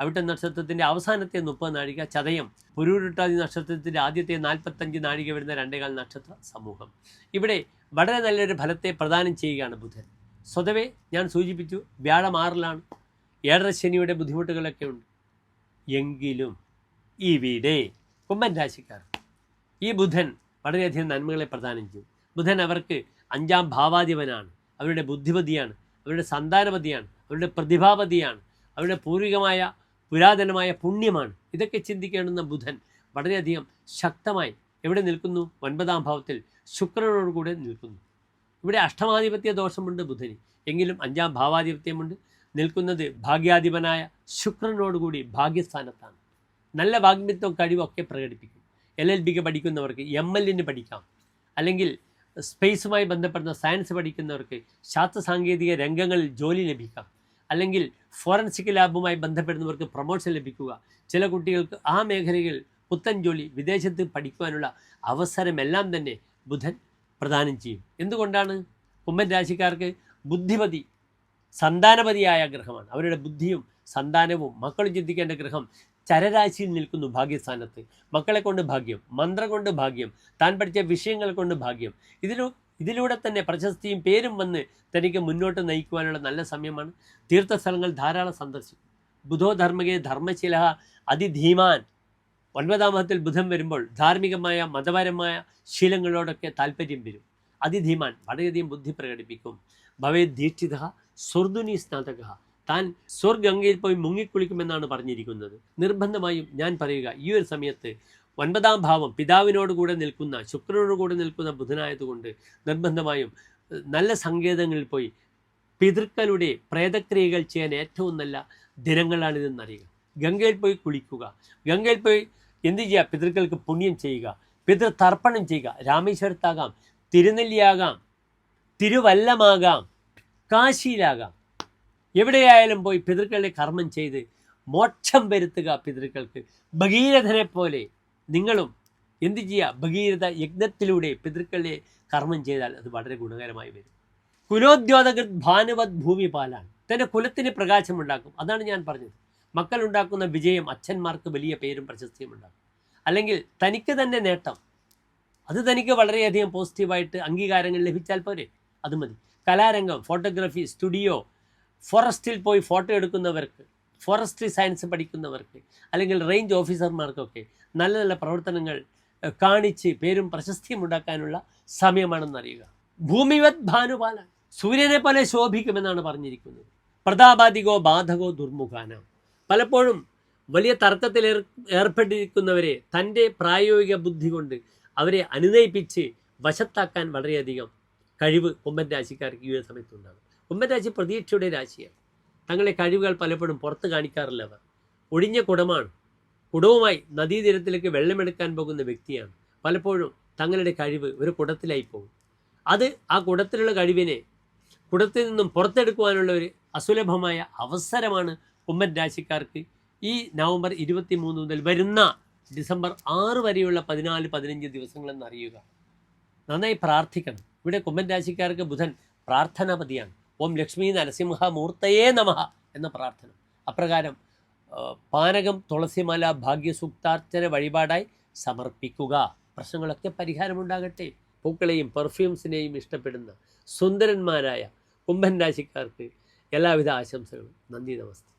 അവിട്ട നക്ഷത്രത്തിന്റെ അവസാനത്തെ മുപ്പത് നാഴിക ചതയം പുരൂരുട്ടാതി നക്ഷത്രത്തിന്റെ ആദ്യത്തെ നാൽപ്പത്തഞ്ച് നാഴിക വരുന്ന രണ്ടേകാൽ നക്ഷത്ര സമൂഹം. ഇവിടെ വളരെ നല്ലൊരു ഫലത്തെ പ്രദാനം ചെയ്യുകയാണ് ബുധൻ. സ്വതവേ ഞാൻ സൂചിപ്പിച്ചു വ്യാഴം ആറിലാണ്. ഏഴര ശനിയുടെ ബുദ്ധിമുട്ടുകളൊക്കെ ഉണ്ട്. എങ്കിലും ഇവിടെ കുംഭൻ രാശിക്കാർ ഈ ബുധൻ വളരെയധികം നന്മകളെ പ്രദാനം ചെയ്യും. ബുധൻ അവർക്ക് അഞ്ചാം ഭാവാധിപനാണ്. അവരുടെ ബുദ്ധിപതിയാണ്. അവരുടെ സന്താനപതിയാണ്. അവരുടെ പ്രതിഭാപതിയാണ്. അവരുടെ പൂർവികമായ പുരാതനമായ പുണ്യമാണ്. ഇതൊക്കെ ചിന്തിക്കേണ്ടുന്ന ബുധൻ വളരെയധികം ശക്തമായി എവിടെ നിൽക്കുന്നു? ഒൻപതാം ഭാവത്തിൽ ശുക്രനോടുകൂടെ നിൽക്കുന്നു. ഇവിടെ അഷ്ടമാധിപത്യ ദോഷമുണ്ട് ബുധന്. എങ്കിലും അഞ്ചാം ഭാവാധിപത്യമുണ്ട്. നിൽക്കുന്നത് ഭാഗ്യാധിപനായ ശുക്രനോടുകൂടി ഭാഗ്യസ്ഥാനത്താണ്. നല്ല വാഗ്മിത്വം കഴിവൊക്കെ പ്രകടിപ്പിക്കും. എൽ എൽ ബിക്ക് പഠിക്കുന്നവർക്ക് എം എല്ലിന് പഠിക്കാം. അല്ലെങ്കിൽ സ്പേസുമായി ബന്ധപ്പെടുന്ന സയൻസ് പഠിക്കുന്നവർക്ക് ശാസ്ത്ര സാങ്കേതിക രംഗങ്ങളിൽ ജോലി ലഭിക്കാം. അല്ലെങ്കിൽ ഫോറൻസിക് ലാബുമായി ബന്ധപ്പെടുന്നവർക്ക് പ്രൊമോഷൻ ലഭിക്കുക. ചില കുട്ടികൾക്ക് ആ മേഖലയിൽ പുത്തൻ ജോലി വിദേശത്ത് പഠിക്കുവാനുള്ള അവസരമെല്ലാം തന്നെ ബുധൻ പ്രദാനം ചെയ്യും. എന്തുകൊണ്ടാണ്? കുംഭൻ രാശിക്കാർക്ക് ബുദ്ധിപതി സന്താനപതിയായ ഗ്രഹമാണ്. അവരുടെ ബുദ്ധിയും സന്താനവും മക്കളും ചിന്തിക്കേണ്ട ഗ്രഹം ചരരാശിയിൽ നിൽക്കുന്നു ഭാഗ്യസ്ഥാനത്ത്. മക്കളെ കൊണ്ട് ഭാഗ്യം മന്ത്രം കൊണ്ട് ഭാഗ്യം താൻ പഠിച്ച വിഷയങ്ങൾ കൊണ്ട് ഭാഗ്യം. ഇതിലൂ ഇതിലൂടെ തന്നെ പ്രശസ്തിയും പേരും വന്ന് തനിക്ക് മുന്നോട്ട് നയിക്കുവാനുള്ള നല്ല സമയമാണ്. തീർത്ഥസ്ഥലങ്ങൾ ധാരാളം സന്ദർശിക്കും. ബുധോ ധർമ്മകേ ധർമ്മശീല അതിധീമാൻ. ഒൻപതാം ബുധം വരുമ്പോൾ ധാർമ്മികമായ മതപരമായ ശീലങ്ങളോടൊക്കെ താല്പര്യം വരും. അതിധീമാൻ വളരെയധികം ബുദ്ധി പ്രകടിപ്പിക്കും. ഭവേ ദീക്ഷിത സ്വർദുനി സ്നാതക. താൻ സ്വർഗംഗയിൽ പോയി മുങ്ങിക്കുളിക്കുമെന്നാണ് പറഞ്ഞിരിക്കുന്നത്. നിർബന്ധമായും ഞാൻ പറയുക ഈ ഒരു സമയത്ത് ഒൻപതാം ഭാവം പിതാവിനോട് കൂടെ നിൽക്കുന്ന ശുക്രനോട് കൂടെ നിൽക്കുന്ന ബുധനായതുകൊണ്ട് നിർബന്ധമായും നല്ല സങ്കേതങ്ങളിൽ പോയി പിതൃക്കളുടെ പ്രേതക്രിയകൾ ചെയ്യാൻ ഏറ്റവും നല്ല ദിനങ്ങളാണിതെന്നറിയുക. ഗംഗയിൽ പോയി കുളിക്കുക. ഗംഗയിൽ പോയി എന്ത് ചെയ്യുക? പിതൃക്കൾക്ക് പുണ്യം ചെയ്യുക. പിതൃ തർപ്പണം ചെയ്യുക. രാമേശ്വരത്താകാം. തിരുനെല്ലിയാകാം. തിരുവല്ലമാകാം. കാശിയിലാകാം. എവിടെയായാലും പോയി പിതൃക്കളുടെ കർമ്മം ചെയ്ത് മോക്ഷം വരുത്തുക പിതൃക്കൾക്ക്. ഭഗീരഥനെ പോലെ നിങ്ങളും എന്ത് ചെയ്യുക ഭഗീരഥ യജ്ഞത്തിലൂടെ പിതൃക്കളെ കർമ്മം ചെയ്താൽ അത് വളരെ ഗുണകരമായി വരും. കുലോദ്യോതകൃത് ഭാനുവത് ഭൂമിപാലാണ് തന്റെ കുലത്തിന് പ്രകാശമുണ്ടാക്കും അതാണ് ഞാൻ പറഞ്ഞത്. മക്കളുണ്ടാക്കുന്ന വിജയം അച്ഛന്മാർക്ക് വലിയ പേരും പ്രശസ്തിയും ഉണ്ടാക്കും. അല്ലെങ്കിൽ തനിക്ക് തന്നെ നേട്ടം. അത് തനിക്ക് വളരെയധികം പോസിറ്റീവായിട്ട് അംഗീകാരങ്ങൾ ലഭിച്ചാൽ പോരെ? അത് മതി. കലാരംഗം ഫോട്ടോഗ്രാഫി സ്റ്റുഡിയോ ഫോറസ്റ്റിൽ പോയി ഫോട്ടോ എടുക്കുന്നവർക്ക് ഫോറസ്ട്രി സയൻസ് പഠിക്കുന്നവർക്ക് അല്ലെങ്കിൽ റേഞ്ച് ഓഫീസർമാർക്കൊക്കെ നല്ല നല്ല പ്രവർത്തനങ്ങൾ കാണിച്ച് പേരും പ്രശസ്തിയും ഉണ്ടാക്കാനുള്ള സമയമാണെന്നറിയുക. ഭൂമിവത് ഭാനുപാല സൂര്യനെ പോലെ ശോഭിക്കുമെന്നാണ് പറഞ്ഞിരിക്കുന്നത്. പ്രതാപാധികോ ബാധകോ ദുർമുഖാന. പലപ്പോഴും വലിയ തർക്കത്തിൽ ഏർ ഏർപ്പെട്ടിരിക്കുന്നവരെ തന്റെ പ്രായോഗിക ബുദ്ധി കൊണ്ട് അവരെ അനുനയിപ്പിച്ച് വശത്താക്കാൻ വളരെയധികം കഴിവ് കുംഭൻ രാശിക്കാർക്ക് ഈ ഒരു സമയത്തുണ്ടാകും. കുംഭൻ രാശി പ്രതീക്ഷയുടെ രാശിയാണ്. തങ്ങളുടെ കഴിവുകൾ പലപ്പോഴും പുറത്ത് കാണിക്കാറില്ല അവർ. ഒഴിഞ്ഞ കുടമാണ്. കുടവുമായി നദീതീരത്തിലേക്ക് വെള്ളമെടുക്കാൻ പോകുന്ന വ്യക്തിയാണ്. പലപ്പോഴും തങ്ങളുടെ കഴിവ് ഒരു കുടത്തിലായി പോകും. അത് ആ കുടത്തിലുള്ള കഴിവിനെ കുടത്തിൽ നിന്നും പുറത്തെടുക്കുവാനുള്ള ഒരു അസുലഭമായ അവസരമാണ് കുമ്മൻ രാശിക്കാർക്ക് ഈ നവംബർ ഇരുപത്തി മൂന്ന് മുതൽ വരുന്ന ഡിസംബർ ആറ് വരെയുള്ള പതിനാല് പതിനഞ്ച് ദിവസങ്ങളെന്നറിയുക നന്നായി പ്രാർത്ഥിക്കണം. ഇവിടെ കുമ്മൻ രാശിക്കാർക്ക് ബുധൻ പ്രാർത്ഥനാപതിയാണ്. ഓം ലക്ഷ്മി നരസിംഹ മൂർത്തയേ നമ എന്ന പ്രാർത്ഥന. അപ്രകാരം പാനകം തുളസിമാല ഭാഗ്യസൂക്താർച്ചന വഴിപാടായി സമർപ്പിക്കുക. പ്രശ്നങ്ങളൊക്കെ പരിഹാരമുണ്ടാകട്ടെ. പൂക്കളെയും പെർഫ്യൂംസിനെയും ഇഷ്ടപ്പെടുന്ന സുന്ദരന്മാരായ കുംഭൻ രാശിക്കാർക്ക് എല്ലാവിധ ആശംസകളും. നന്ദി നമസ്തേ.